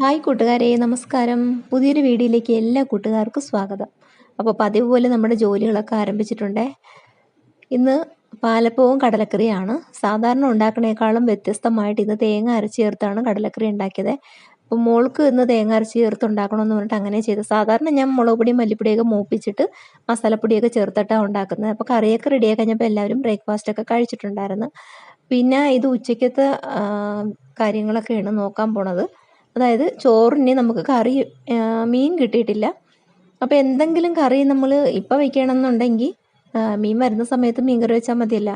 Hi കൂട്ടുകാരെ നമസ്കാരം. പുതിയൊരു വീഡിയോയിലേക്ക് എല്ലാ കൂട്ടുകാർക്കും സ്വാഗതം. അപ്പോൾ പതിവ് പോലെ നമ്മുടെ ജോലികളൊക്കെ ആരംഭിച്ചിട്ടുണ്ടേ. ഇന്ന് പാലപ്പവും കടലക്കറിയാണ്. സാധാരണ ഉണ്ടാക്കണേക്കാളും വ്യത്യസ്തമായിട്ട് ഇന്ന് തേങ്ങ അരച്ച് ചേർത്താണ് കടലക്കറി ഉണ്ടാക്കിയത്. അപ്പോൾ മോൾക്ക് ഇന്ന് തേങ്ങ അരച്ച് ചേർത്ത് ഉണ്ടാക്കണമെന്ന് പറഞ്ഞിട്ട് അങ്ങനെ ചെയ്തു സാധാരണ ഞാൻ മുളക് പൊടിയും മല്ലിപ്പൊടിയൊക്കെ മൂപ്പിച്ചിട്ട് മസാലപ്പൊടിയൊക്കെ ചേർത്തിട്ടാണ് ഉണ്ടാക്കുന്നത്. അപ്പോൾ കറിയൊക്കെ റെഡിയായി കഴിഞ്ഞപ്പോൾ എല്ലാവരും ബ്രേക്ക്ഫാസ്റ്റൊക്കെ കഴിച്ചിട്ടുണ്ടായിരുന്നു. പിന്നെ ഇത് ഉച്ചയ്ക്കത്തെ കാര്യങ്ങളൊക്കെയാണ് നോക്കാൻ പോണത്. അതായത് ചോറിന് നമുക്ക് കറി മീൻ കിട്ടിയിട്ടില്ല. അപ്പോൾ എന്തെങ്കിലും കറി നമ്മൾ ഇപ്പോൾ വെക്കണമെന്നുണ്ടെങ്കിൽ മീൻ വരുന്ന സമയത്ത് മീൻ കറി വെച്ചാൽ മതിയല്ല.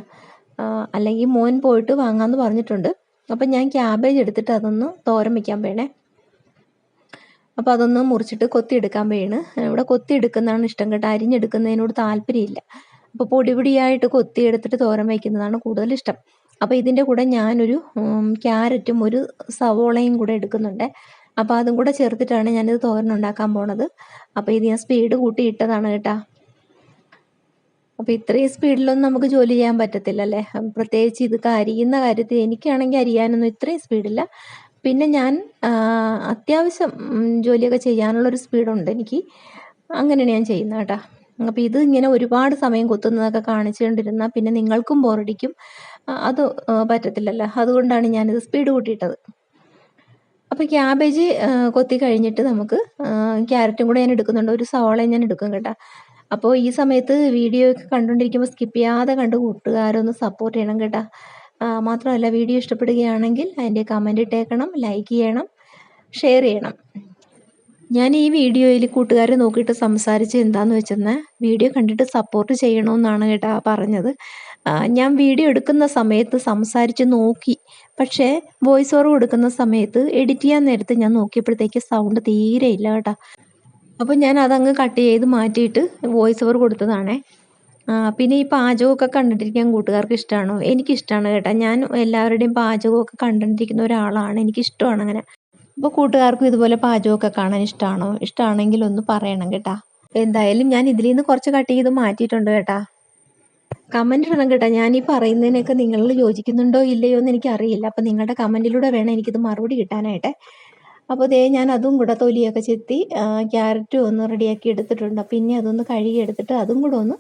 അല്ലെങ്കിൽ മോൻ പോയിട്ട് വാങ്ങാമെന്ന് പറഞ്ഞിട്ടുണ്ട്. അപ്പം ഞാൻ ക്യാബേജ് എടുത്തിട്ട് അതൊന്ന് തോരൻ വയ്ക്കാൻ വേണേ അപ്പോൾ അതൊന്ന് മുറിച്ചിട്ട് കൊത്തി എടുക്കാൻ വേണ് ഇവിടെ കൊത്തി എടുക്കുന്നതാണ് ഇഷ്ടം കേട്ടോ. അരിഞ്ഞെടുക്കുന്നതിനോട് താല്പര്യമില്ല. അപ്പോൾ പൊടിപൊടിയായിട്ട് പൊടിയായിട്ട് കൊത്തി തോരൻ വയ്ക്കുന്നതാണ് കൂടുതൽ ഇഷ്ടം. അപ്പോൾ ഇതിന്റെ കൂടെ ഞാനൊരു ക്യാരറ്റും ഒരു സവോളയും കൂടെ എടുക്കുന്നുണ്ട്. അപ്പോൾ അതും കൂടെ ചേർത്തിട്ടാണ് ഞാനിത് തോരൻ ഉണ്ടാക്കാൻ പോണത്. അപ്പോൾ ഇത് ഞാൻ സ്പീഡ് കൂട്ടി ഇട്ടതാണ് കേട്ടോ. അപ്പോൾ ഇത്രയും സ്പീഡിലൊന്നും നമുക്ക് ജോലി ചെയ്യാൻ പറ്റത്തില്ലല്ലേ? പ്രത്യേകിച്ച് ഇത് അരിയുന്ന കാര്യത്തിൽ എനിക്കാണെങ്കിൽ അരിയാനൊന്നും ഇത്രയും സ്പീഡില്ല പിന്നെ ഞാൻ അത്യാവശ്യം ജോലിയൊക്കെ ചെയ്യാനുള്ളൊരു സ്പീഡുണ്ട് എനിക്ക്. അങ്ങനെയാണ് ഞാൻ ചെയ്യുന്നത് കേട്ടോ. അപ്പോൾ ഇത് ഇങ്ങനെ ഒരുപാട് സമയം കൊത്തുന്നതൊക്കെ കാണിച്ചുകൊണ്ടിരുന്ന പിന്നെ നിങ്ങൾക്കും ബോറടിക്കും അത് പറ്റത്തില്ലല്ലോ. അതുകൊണ്ടാണ് ഞാനിത് സ്പീഡ് കൂട്ടിയിട്ടത്. അപ്പോൾ ക്യാബേജ് കൊത്തി കഴിഞ്ഞിട്ട് നമുക്ക് ക്യാരറ്റും കൂടെ ഞാൻ എടുക്കുന്നുണ്ട്. ഒരു സവാളയും ഞാൻ എടുക്കും കേട്ടോ. അപ്പോൾ ഈ സമയത്ത് വീഡിയോ ഒക്കെ കണ്ടുകൊണ്ടിരിക്കുമ്പോൾ സ്കിപ്പ് ചെയ്യാതെ കണ്ട് കൂട്ടുകാരൊന്ന് സപ്പോർട്ട് ചെയ്യണം കേട്ടോ. മാത്രമല്ല വീഡിയോ ഇഷ്ടപ്പെടുകയാണെങ്കിൽ അതിന്റെ കമന്റ് ഇട്ടേക്കണം ലൈക്ക് ചെയ്യണം ഷെയർ ചെയ്യണം. ഞാൻ ഈ വീഡിയോയിൽ കൂട്ടുകാരെ നോക്കിയിട്ട് സംസാരിച്ച് എന്താണെന്ന് വെച്ചെന്നാൽ വീഡിയോ കണ്ടിട്ട് സപ്പോർട്ട് ചെയ്യണമെന്നാണ് കേട്ടോ പറഞ്ഞത്. ഞാൻ വീഡിയോ എടുക്കുന്ന സമയത്ത് സംസാരിച്ച് നോക്കി. പക്ഷേ വോയിസ് ഓവർ കൊടുക്കുന്ന സമയത്ത് എഡിറ്റ് ചെയ്യാൻ നേരത്ത് ഞാൻ നോക്കിയപ്പോഴത്തേക്ക് സൗണ്ട് തീരെ ഇല്ല കേട്ടോ. അപ്പോൾ ഞാൻ അതങ്ങ് കട്ട് ചെയ്ത് മാറ്റിയിട്ട് വോയിസ് ഓവർ കൊടുത്തതാണേ. പിന്നെ ഈ പാചകമൊക്കെ കണ്ടിട്ടിരിക്കാൻ കൂട്ടുകാർക്ക് ഇഷ്ടമാണോ എനിക്കിഷ്ടമാണ് കേട്ടോ. ഞാൻ എല്ലാവരുടെയും പാചകമൊക്കെ കണ്ടിട്ടിരിക്കുന്ന ഒരാളാണ്. എനിക്കിഷ്ടമാണ് അങ്ങനെ. അപ്പോൾ കൂട്ടുകാർക്കും ഇതുപോലെ പാചകമൊക്കെ കാണാൻ ഇഷ്ടമാണോ ഇഷ്ടമാണെങ്കിൽ ഒന്ന് പറയണം കേട്ടാ. എന്തായാലും ഞാൻ ഇതിൽ നിന്ന് കുറച്ച് കട്ട് ചെയ്ത് മാറ്റിയിട്ടുണ്ട് കേട്ടാ. കമന്റ് ഇടണം കേട്ടോ. ഞാൻ ഈ പറയുന്നതിനൊക്കെ നിങ്ങൾ യോജിക്കുന്നുണ്ടോ ഇല്ലയോ എന്ന് എനിക്കറിയില്ല. അപ്പോൾ നിങ്ങളുടെ കമന്റിലൂടെ വേണം എനിക്കിത് മറുപടി കിട്ടാനായിട്ട്. അപ്പോൾ ദേ ഞാൻ അതും കൂടെ തൊലിയൊക്കെ ചെത്തി ക്യാരറ്റും ഒന്ന് റെഡിയാക്കി എടുത്തിട്ടുണ്ട്. പിന്നെ അതൊന്ന് കഴുകി എടുത്തിട്ട് അതും കൂടെ ഒന്ന്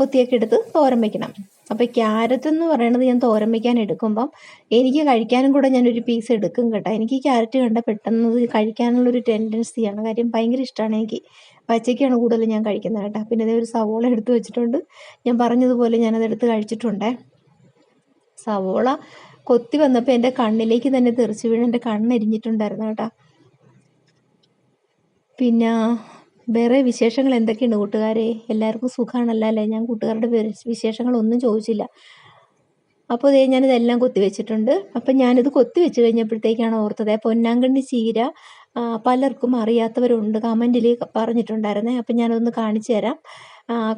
കൊത്തിയൊക്കെ എടുത്ത് തോരൻ വയ്ക്കണം അപ്പോൾ ക്യാരറ്റ് എന്ന് പറയുന്നത് ഞാൻ തോരൻ വയ്ക്കാൻ എടുക്കുമ്പം എനിക്ക് കഴിക്കാനും കൂടെ ഞാനൊരു പീസ് എടുക്കും കേട്ടോ. എനിക്ക് ക്യാരറ്റ് കണ്ട പെട്ടെന്ന് കഴിക്കാനുള്ളൊരു ടെൻഡൻസിയാണ് കാര്യം ഭയങ്കര ഇഷ്ടമാണ് എനിക്ക്. പച്ചയ്ക്കാണ് കൂടുതൽ ഞാൻ കഴിക്കുന്നത് കേട്ടോ. പിന്നെ ഇതേ ഒരു സവോള എടുത്ത് വെച്ചിട്ടുണ്ട്. ഞാൻ പറഞ്ഞതുപോലെ ഞാനതെടുത്ത് കഴിച്ചിട്ടുണ്ടേ. സവോള കൊത്തി വന്നപ്പോൾ എന്റെ കണ്ണിലേക്ക് തന്നെ തെറിച്ച് വീണ്. എന്റെ കണ്ണെരിഞ്ഞിട്ടുണ്ടായിരുന്നു കേട്ടോ. പിന്നെ വേറെ വിശേഷങ്ങൾ എന്തൊക്കെയുണ്ട് കൂട്ടുകാരെ? എല്ലാവർക്കും സുഖമാണല്ലോ അല്ലേ? ഞാൻ കൂട്ടുകാരുടെ വിശേഷങ്ങളൊന്നും ചോദിച്ചില്ല. അപ്പോൾ ഇതേ ഞാനിതെല്ലാം കൊത്തി വെച്ചിട്ടുണ്ട് അപ്പം ഞാനിത് കൊത്തി വെച്ച് കഴിഞ്ഞപ്പോഴത്തേക്കാണ് ഓർത്തത്. പൊന്നാങ്കണ്ണി ചീര പലർക്കും അറിയാത്തവരുണ്ട്. കമന്റിൽ പറഞ്ഞിട്ടുണ്ടായിരുന്നേ. അപ്പം ഞാനതൊന്ന് കാണിച്ചു തരാം.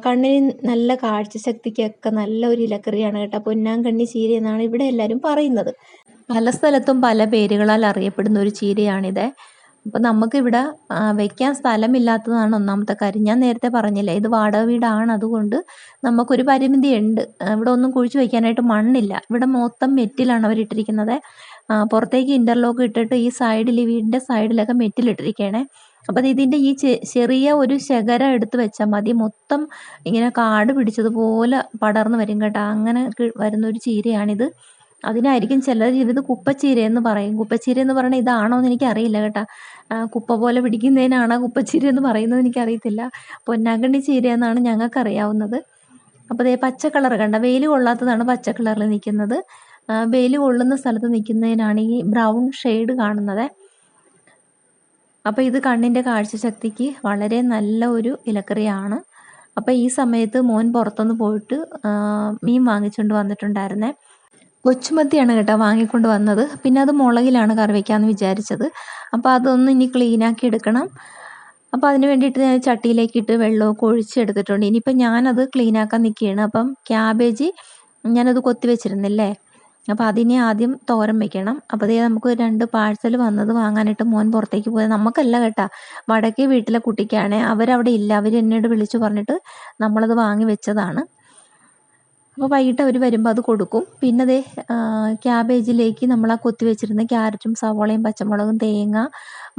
കണ്ണിന് നല്ല കാഴ്ചശക്തിക്കൊക്കെ നല്ല ഒരു ഇലക്കറിയാണ് കേട്ടോ പൊന്നാങ്കണ്ണി ചീര എന്നാണ് ഇവിടെ എല്ലാവരും പറയുന്നത്. പല സ്ഥലത്തും പല പേരുകളാൽ അറിയപ്പെടുന്ന ഒരു ചീരയാണിത്. അപ്പോൾ നമുക്കിവിടെ വെക്കാൻ സ്ഥലമില്ലാത്തതാണ് ഒന്നാമത്തെ കാര്യം. ഞാൻ നേരത്തെ പറഞ്ഞില്ലേ ഇത് വാടക വീടാണ്. അതുകൊണ്ട് നമുക്കൊരു പരിമിതി ഉണ്ട് ഇവിടെ ഒന്നും കുഴിച്ച് വയ്ക്കാനായിട്ട് മണ്ണില്ല. ഇവിടെ മൊത്തം മെറ്റിലാണ് അവരിട്ടിരിക്കുന്നത് പുറത്തേക്ക് ഇന്റർലോക്ക് ഇട്ടിട്ട് ഈ സൈഡിൽ വീടിന്റെ സൈഡിലൊക്കെ മെറ്റിലിട്ടിരിക്കുകയാണ് അപ്പം ഇതിന്റെ ഈ ചെറിയ ഒരു ശകരം എടുത്ത് വെച്ചാൽ മതി. മൊത്തം ഇങ്ങനെ കാട് പിടിച്ചതുപോലെ പടർന്നു വരും കേട്ടോ. അങ്ങനെ വരുന്ന ഒരു ചീരയാണിത്. അതിനായിരിക്കും ചിലർ ഇത് കുപ്പച്ചീര എന്ന് പറയും. കുപ്പച്ചീര എന്ന് പറയുന്നത് ഇതാണോ എന്ന് എനിക്കറിയില്ല കേട്ടോ. കുപ്പ പോലെ പിടിക്കുന്നതിനാണ് കുപ്പച്ചീര എന്ന് പറയുന്നത് എനിക്കറിയത്തില്ല. പൊന്നാങ്കണ്ണി ചീര എന്നാണ് ഞങ്ങൾക്കറിയാവുന്നത്. അപ്പോൾ ദേ പച്ച കളർ കണ്ട? വെയിൽ കൊള്ളാത്തതാണ് പച്ച കളറിൽ നിൽക്കുന്നത്. വെയിൽ കൊള്ളുന്ന സ്ഥലത്ത് നിൽക്കുന്നതിനാണ് ഈ ബ്രൗൺ ഷെയ്ഡ് കാണുന്നത്. അപ്പോൾ ഇത് കണ്ണിന്റെ കാഴ്ചശക്തിക്ക് വളരെ നല്ല ഒരു ഇലക്കറിയാണ്. അപ്പോൾ ഈ സമയത്ത് മോൻ പുറത്തുനിന്ന് പോയിട്ട് മീൻ വാങ്ങിച്ചുകൊണ്ട് വന്നിട്ടുണ്ടായിരുന്നേ. കൊച്ചുമത്തിയാണ് കേട്ടോ വാങ്ങിക്കൊണ്ട് വന്നത്. പിന്നെ അത് മുളകിലാണ് കറി വിചാരിച്ചത്. അപ്പോൾ അതൊന്ന് ഇനി ക്ലീനാക്കി എടുക്കണം. അപ്പോൾ അതിന് വേണ്ടിയിട്ട് ഞാൻ ചട്ടിയിലേക്ക് ഇട്ട് വെള്ളമൊക്കെ ഒഴിച്ചെടുത്തിട്ടുണ്ട് ഇനിയിപ്പോൾ ഞാനത് ക്ലീനാക്കാൻ നിൽക്കുകയാണ് അപ്പം ക്യാബേജ് ഞാനത് കൊത്തി വെച്ചിരുന്നില്ലേ? അപ്പോൾ അതിനെ ആദ്യം തോരം വെക്കണം. അപ്പോൾ അതേ നമുക്ക് രണ്ട് പാഴ്സൽ വന്നത് വാങ്ങാനായിട്ട് മോൻ പുറത്തേക്ക് പോയത്. നമുക്കല്ല കേട്ടാ വടക്കേ വീട്ടിലെ കുട്ടിക്കാണേ. അവരവിടെ ഇല്ല. അവർ എന്നോട് വിളിച്ചു പറഞ്ഞിട്ട് നമ്മളത് വാങ്ങി വെച്ചതാണ്. അപ്പോൾ വൈകിട്ട് അവർ വരുമ്പോൾ അത് കൊടുക്കും. പിന്നെ അതേ ക്യാബേജിലേക്ക് നമ്മൾ ആ കൊത്തി വെച്ചിരുന്ന ക്യാരറ്റും സവോളയും പച്ചമുളകും തേങ്ങ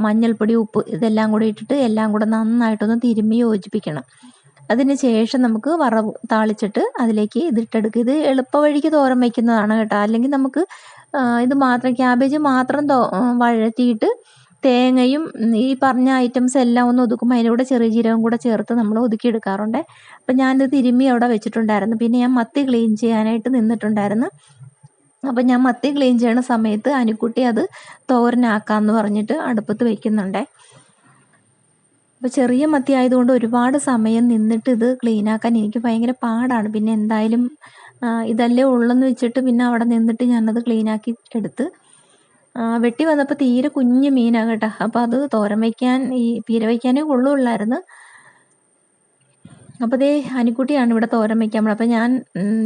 മഞ്ഞൾപ്പൊടി ഉപ്പ് ഇതെല്ലാം കൂടി ഇട്ടിട്ട് എല്ലാം കൂടെ നന്നായിട്ടൊന്ന് തിരുമ്മി യോജിപ്പിക്കണം. അതിന് ശേഷം നമുക്ക് വറവ് താളിച്ചിട്ട് അതിലേക്ക് ഇതിട്ടെടുക്കുക ഇത് എളുപ്പ വഴിക്ക് തോരൻ വയ്ക്കുന്നതാണ് കേട്ടോ. അല്ലെങ്കിൽ നമുക്ക് ഇത് മാത്രം ക്യാബേജ് മാത്രം വഴറ്റിയിട്ട് തേങ്ങയും ഈ പറഞ്ഞ ഐറ്റംസ് എല്ലാം ഒന്ന് ഒതുക്കുമ്പോൾ അതിന്റെ കൂടെ ചെറിയ ജീരകം കൂടെ ചേർത്ത് നമ്മൾ ഒതുക്കിയെടുക്കാറുണ്ട് അപ്പം ഞാനിത് തിരുമ്മി അവിടെ വെച്ചിട്ടുണ്ടായിരുന്നു. പിന്നെ ഞാൻ മത്തി ക്ലീൻ ചെയ്യാനായിട്ട് നിന്നിട്ടുണ്ടായിരുന്നു. അപ്പം ഞാൻ മത്തി ക്ലീൻ ചെയ്യണ സമയത്ത് അനുക്കുട്ടി അത് തോരനാക്കാമെന്ന് പറഞ്ഞിട്ട് അടുപ്പത്ത് വെക്കുന്നുണ്ടേ. അപ്പോൾ ചെറിയ മത്തി ആയതുകൊണ്ട് ഒരുപാട് സമയം നിന്നിട്ട് ഇത് ക്ലീനാക്കാൻ എനിക്ക് ഭയങ്കര പാടാണ്. പിന്നെ എന്തായാലും ഇതല്ലേ ഉള്ളെന്ന് വെച്ചിട്ട് പിന്നെ അവിടെ നിന്നിട്ട് ഞാനത് ക്ലീനാക്കി എടുത്ത് വെട്ടി വന്നപ്പോൾ തീരെ കുഞ്ഞ് മീനാണ് കേട്ടോ. അപ്പോൾ അത് തോരൻ വയ്ക്കാൻ ഈ പീര വയ്ക്കാനേ കൊള്ളുള്ളായിരുന്നു. അപ്പോൾ ദേ അനിക്കുട്ടിയാണ് ഇവിടെ തോരൻ വയ്ക്കാൻ അപ്പോൾ ഞാൻ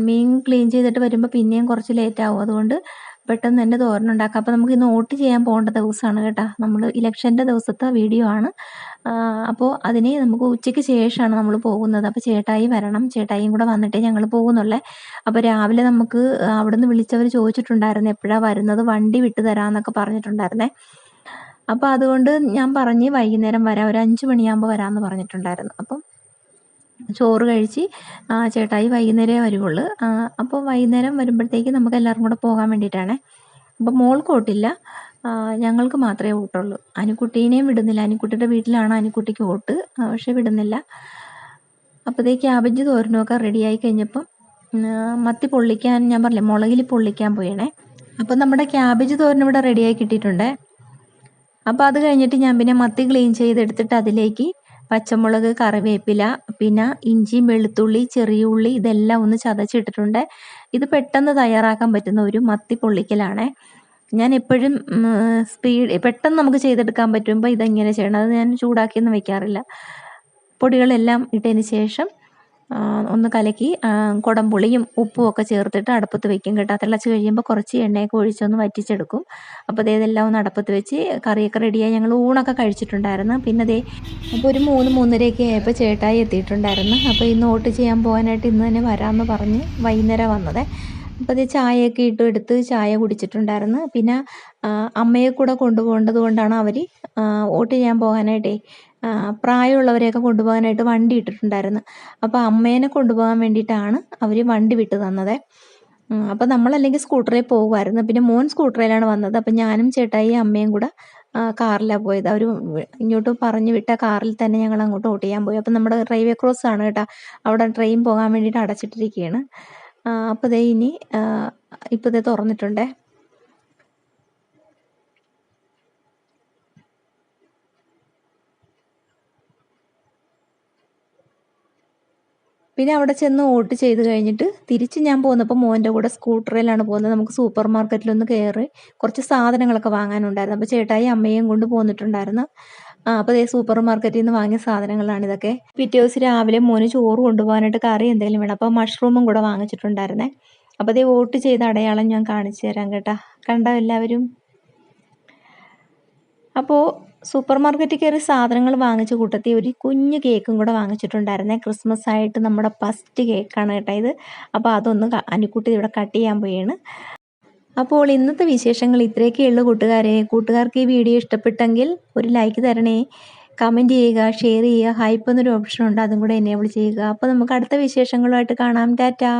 മീൻ ക്ലീൻ ചെയ്തിട്ട് വരുമ്പോൾ പിന്നെയും കുറച്ച് ലേറ്റ് ആവും. അതുകൊണ്ട് പെട്ടെന്ന് തന്നെ തോരനുണ്ടാക്കാം അപ്പോൾ നമുക്ക് ഇന്ന് വോട്ട് ചെയ്യാൻ പോകേണ്ട ദിവസമാണ് കേട്ടോ. നമ്മൾ ഇലക്ഷന്റെ ദിവസത്തെ വീഡിയോ ആണ്. അപ്പോൾ അതിനെ നമുക്ക് ഉച്ചയ്ക്ക് ശേഷമാണ് നമ്മൾ പോകുന്നത്. അപ്പോൾ ചേട്ടായി വരണം. ചേട്ടായിയും കൂടെ വന്നിട്ടേ ഞങ്ങൾ പോകുന്നുള്ളേ. അപ്പോൾ രാവിലെ നമുക്ക് അവിടുന്ന് വിളിച്ചവർ ചോദിച്ചിട്ടുണ്ടായിരുന്നു എപ്പോഴാണ് വരുന്നത്? വണ്ടി വിട്ടു തരാമെന്നൊക്കെ പറഞ്ഞിട്ടുണ്ടായിരുന്നേ. അപ്പോൾ അതുകൊണ്ട് ഞാൻ പറഞ്ഞ് വൈകുന്നേരം വരാം. ഒരു അഞ്ച് മണിയാകുമ്പോൾ വരാമെന്ന് പറഞ്ഞിട്ടുണ്ടായിരുന്നു. അപ്പം ചോറ് കഴിച്ച് ചേട്ടായി വൈകുന്നേരമേ വരുവുള്ളൂ. അപ്പോൾ വൈകുന്നേരം വരുമ്പോഴത്തേക്ക് നമുക്ക് എല്ലാവർക്കും കൂടെ പോകാൻ വേണ്ടിയിട്ടാണ്. അപ്പോൾ മോൾക്ക് ഓട്ടില്ല. ഞങ്ങൾക്ക് മാത്രമേ ഓട്ടുള്ളൂ. അനുക്കുട്ടീനെയും വിടുന്നില്ല. അനുക്കുട്ടിയുടെ വീട്ടിലാണ് അനുക്കുട്ടിക്ക് ഓട്ട്. പക്ഷേ വിടുന്നില്ല. അപ്പോഴത്തേക്ക് ക്യാബേജ് തോരനൊക്കെ റെഡിയായി കഴിഞ്ഞപ്പം മത്തി പൊള്ളിക്കാൻ ഞാൻ പറഞ്ഞില്ലേ മുളകിൽ പൊള്ളിക്കാൻ പോയണേ. അപ്പോൾ നമ്മുടെ ക്യാബേജ് തോരൻ ഇവിടെ റെഡിയായി കിട്ടിയിട്ടുണ്ട്. അപ്പോൾ അത് കഴിഞ്ഞിട്ട് ഞാൻ പിന്നെ മത്തി ക്ലീൻ ചെയ്തെടുത്തിട്ട് അതിലേക്ക് പച്ചമുളക് കറിവേപ്പില പിന്നെ ഇഞ്ചി വെളുത്തുള്ളി ചെറിയ ഉള്ളി ഇതെല്ലാം ഒന്ന് ചതച്ചിട്ടിട്ടുണ്ട്. ഇത് പെട്ടെന്ന് തയ്യാറാക്കാൻ പറ്റുന്ന ഒരു മത്തി പൊള്ളിക്കലാണ്. ഞാൻ എപ്പോഴും സ്പീഡ് പെട്ടെന്ന് നമുക്ക് ചെയ്തെടുക്കാൻ പറ്റുമ്പോൾ ഇതെങ്ങനെ ചെയ്യണം? അത് ഞാൻ ചൂടാക്കിയൊന്നും വെക്കാറില്ല. പൊടികളെല്ലാം ഇട്ടതിന് ശേഷം ഒന്ന് കലക്കി കുടംപുളിയും ഉപ്പും ഒക്കെ ചേർത്തിട്ട് അടുപ്പത്ത് വെക്കും കേട്ടോ. തിളച്ച് കഴിയുമ്പോൾ കുറച്ച് എണ്ണയൊക്കെ ഒഴിച്ചൊന്ന് വറ്റിച്ചെടുക്കും. അപ്പോൾ അതേ ഇതെല്ലാം ഒന്ന് അടുപ്പത്ത് വെച്ച് കറിയൊക്കെ റെഡിയായി ഞങ്ങൾ ഊണൊക്കെ കഴിച്ചിട്ടുണ്ടായിരുന്നു. പിന്നെ അതേ അപ്പോൾ ഒരു മൂന്ന് മൂന്നരയൊക്കെ ആയപ്പോൾ ചേട്ടായി എത്തിയിട്ടുണ്ടായിരുന്നു. അപ്പോൾ ഇന്ന് വോട്ട് ചെയ്യാൻ പോകാനായിട്ട് ഇന്ന് തന്നെ വരാമെന്ന് പറഞ്ഞ് വൈകുന്നേരം വന്നത്. അപ്പോൾ അത് ചായയൊക്കെ ഇട്ട് എടുത്ത് ചായ കുടിച്ചിട്ടുണ്ടായിരുന്നു. പിന്നെ അമ്മയെ കൂടെ കൊണ്ടുപോകേണ്ടത് കൊണ്ടാണ് അവർ വോട്ട് ചെയ്യാൻ പോകാനായിട്ടേ പ്രായമുള്ളവരെയൊക്കെ കൊണ്ടുപോകാനായിട്ട് വണ്ടി ഇട്ടിട്ടുണ്ടായിരുന്നു. അപ്പോൾ അമ്മേനെ കൊണ്ടുപോകാൻ വേണ്ടിയിട്ടാണ് അവർ വണ്ടി വിട്ടു തന്നത്. അപ്പോൾ നമ്മളല്ലെങ്കിൽ സ്കൂട്ടറിൽ പോകുമായിരുന്നു. പിന്നെ മോൻ സ്കൂട്ടറിലാണ് വന്നത്. അപ്പം ഞാനും ചേട്ടായി അമ്മയും കൂടെ കാറിലാണ് പോയത്. അവർ ഇങ്ങോട്ട് പറഞ്ഞു വിട്ട കാറിൽ തന്നെ ഞങ്ങൾ അങ്ങോട്ട് ഓട്ട് ചെയ്യാൻ പോയി. അപ്പം നമ്മുടെ റെയിൽവേ ക്രോസ് ആണ് കേട്ടോ. അവിടെ ട്രെയിൻ പോകാൻ വേണ്ടിയിട്ട് അടച്ചിട്ടിരിക്കുകയാണ് അപ്പോൾ ദേ ഇനി ഇപ്പോൾ ദേ തുറന്നിട്ടുണ്ടേ. പിന്നെ അവിടെ ചെന്ന് വോട്ട് ചെയ്ത് കഴിഞ്ഞിട്ട് തിരിച്ച് ഞാൻ പോകുന്നപ്പോൾ മോന്റെ കൂടെ സ്കൂട്ടറിലാണ് പോകുന്നത് നമുക്ക് സൂപ്പർ മാർക്കറ്റിലൊന്ന് കയറി കുറച്ച് സാധനങ്ങളൊക്കെ വാങ്ങാനുണ്ടായിരുന്നു. അപ്പോൾ ചേട്ടായി അമ്മയും കൊണ്ട് പോന്നിട്ടുണ്ടായിരുന്നു. ആ അപ്പോൾ അതേ സൂപ്പർ മാർക്കറ്റിൽ നിന്ന് വാങ്ങിയ സാധനങ്ങളാണ് ഇതൊക്കെ. പിറ്റേ ദിവസം രാവിലെ മോന് ചോറ് കൊണ്ടുപോകാനായിട്ട് കറി എന്തെങ്കിലും വേണം. അപ്പോൾ മഷ്റൂമും കൂടെ വാങ്ങിച്ചിട്ടുണ്ടായിരുന്നേ. അപ്പോൾ അതേ വോട്ട് ചെയ്ത അടയാളം ഞാൻ കാണിച്ചു തരാം കേട്ടോ. കണ്ടോ എല്ലാവരും? അപ്പോൾ സൂപ്പർ മാർക്കറ്റിൽ കയറി സാധനങ്ങൾ വാങ്ങിച്ച കൂട്ടത്തിൽ ഒരു കുഞ്ഞു കേക്കും കൂടെ വാങ്ങിച്ചിട്ടുണ്ടായിരുന്നേ. ക്രിസ്മസ് ആയിട്ട് നമ്മുടെ ഫസ്റ്റ് കേക്കാണ് കേട്ടോ ഇത്. അപ്പോൾ അതൊന്ന് അനുക്കുട്ടി ഇവിടെ കട്ട് ചെയ്യാൻ പോയാണ് അപ്പോൾ ഇന്നത്തെ വിശേഷങ്ങൾ ഇത്രയൊക്കെ ഉള്ളൂ കൂട്ടുകാരെ. കൂട്ടുകാർക്ക് ഈ വീഡിയോ ഇഷ്ടപ്പെട്ടെങ്കിൽ ഒരു ലൈക്ക് തരണേ. കമന്റ് ചെയ്യുക ഷെയർ ചെയ്യുക ഹൈപ്പ് എന്നൊരു ഓപ്ഷൻ ഉണ്ട്. അതും കൂടെ എനേബിൾ ചെയ്യുക. അപ്പോൾ നമുക്ക് അടുത്ത വിശേഷങ്ങളുമായിട്ട് കാണാം. ടാറ്റാ